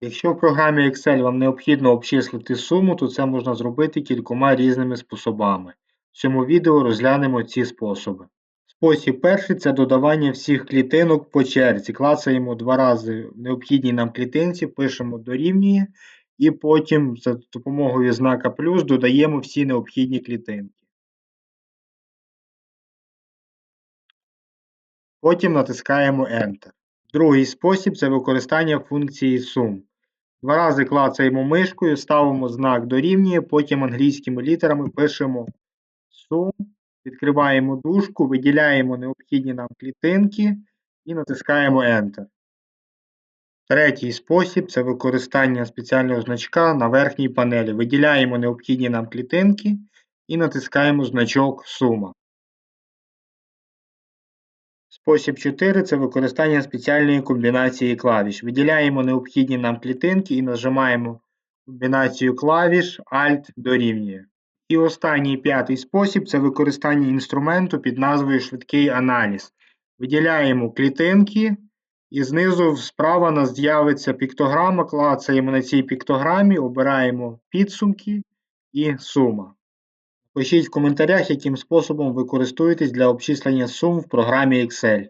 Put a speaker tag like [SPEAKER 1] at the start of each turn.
[SPEAKER 1] Якщо в програмі Excel вам необхідно обчислити суму, то це можна зробити кількома різними способами. В цьому відео розглянемо ці способи. Спосіб перший це додавання всіх клітинок по черзі. Клацаємо два рази в необхідній нам клітинці, пишемо дорівнює, і потім за допомогою знака плюс додаємо всі необхідні клітинки. Потім натискаємо Enter. Другий спосіб це використання функції Sum. Два рази клацаємо мишкою, ставимо знак дорівнює, потім англійськими літерами пишемо Sum, відкриваємо дужку, виділяємо необхідні нам клітинки і натискаємо Enter. Третій спосіб це використання спеціального значка на верхній панелі. Виділяємо необхідні нам клітинки і натискаємо значок сума. Спосіб 4 це використання спеціальної комбінації клавіш. Виділяємо необхідні нам клітинки і нажимаємо комбінацію клавіш Alt дорівнює. І останній п'ятий спосіб це використання інструменту під назвою Швидкий аналіз. Виділяємо клітинки, і знизу справа нас з'явиться піктограма, клацаємо на цій піктограмі, обираємо підсумки і сума. Пишіть в коментарях, яким способом ви користуєтесь для обчислення сум в програмі Excel.